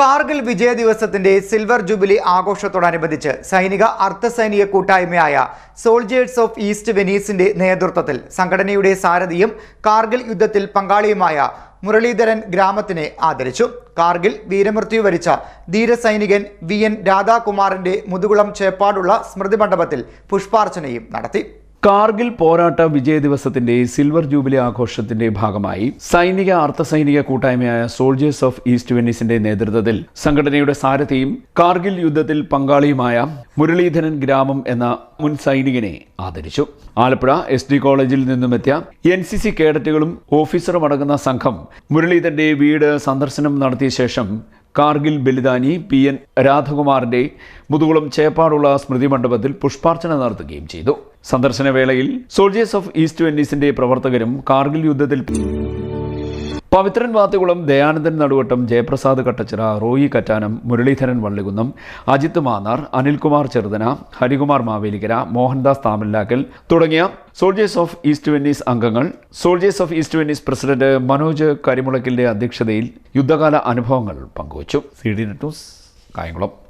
കാർഗിൽ വിജയ ദിവസത്തിന്റെ silver jubilee ആഘോഷത്തോടനുബന്ധിച്ച് സൈനിക അർദ്ധസൈനിക കൂട്ടായ്മയായ സോൾജേഴ്സ് ഓഫ് ഈസ്റ്റ് വെനീസിന്റെ നേതൃത്വത്തിൽ സംഘടനയുടെ സാരഥിയും കാർഗിൽ യുദ്ധത്തിൽ പങ്കാളിയുമായ മുരളീധരൻ ഗ്രാമത്തിനെ ആദരിച്ചു. കാർഗിൽ വീരമൃത്യു വരിച്ച ധീരസൈനികൻ വി എൻ രാധാകുമാറിന്റെ മുതുകുളം ചേപ്പാടുള്ള സ്മൃതി മണ്ഡപത്തിൽ പുഷ്പാർച്ചനയും നടത്തി. കാർഗിൽ പോരാട്ട വിജയ ദിവസത്തിന്റെ സിൽവർ ജൂബിലി ആഘോഷത്തിന്റെ ഭാഗമായി സൈനിക അർദ്ധസൈനിക കൂട്ടായ്മയായ സോൾജേഴ്സ് ഓഫ് ഈസ്റ്റ് വെന്നീസിന്റെ നേതൃത്വത്തിൽ സംഘടനയുടെ സാരഥിയും കാർഗിൽ യുദ്ധത്തിൽ പങ്കാളിയുമായ മുരളീധരൻ ഗ്രാമം എന്ന മുൻ സൈനികനെ ആദരിച്ചു. ആലപ്പുഴ എസ് ഡി കോളേജിൽ നിന്നുമെത്തിയ എൻ സി സി കേഡറ്റുകളും ഓഫീസറും അടങ്ങുന്ന സംഘം മുരളീധരന്റെ വീട് സന്ദർശനം നടത്തിയ ശേഷം കാർഗിൽ ബലിദാനി പി എൻ രാധകുമാറിന്റെ മുതുകുളം ചേപ്പാടുള്ള സ്മൃതി മണ്ഡപത്തിൽ പുഷ്പാർച്ചന നടത്തുകയും ചെയ്തു. സന്ദർശന വേളയിൽ സോൾജേഴ്സ് ഓഫ് ഈസ്റ്റ് വെന്നീസിന്റെ പ്രവർത്തകരും കാർഗിൽ യുദ്ധത്തിൽ പവിത്രൻ വാത്തുകുളം ദയാനന്ദൻ നടുവട്ടം ജയപ്രസാദ് കട്ടച്ചിറ റോയി കറ്റാനം മുരളീധരൻ വള്ളികുന്നം അജിത് മാന്നാർ അനിൽകുമാർ ചെറുതന ഹരികുമാർ മാവേലിക്കര മോഹൻദാസ് താമല്ലാക്കൽ തുടങ്ങിയ സോൾജേഴ്സ് ഓഫ് ഈസ്റ്റ് വെന്നീസ് അംഗങ്ങൾ. Soldiers of east Venice president Manoj കരിമുളക്കിന്റെ അധ്യക്ഷതയിൽ യുദ്ധകാല അനുഭവങ്ങൾ പങ്കുവച്ചു. C D net news Kayamkulam.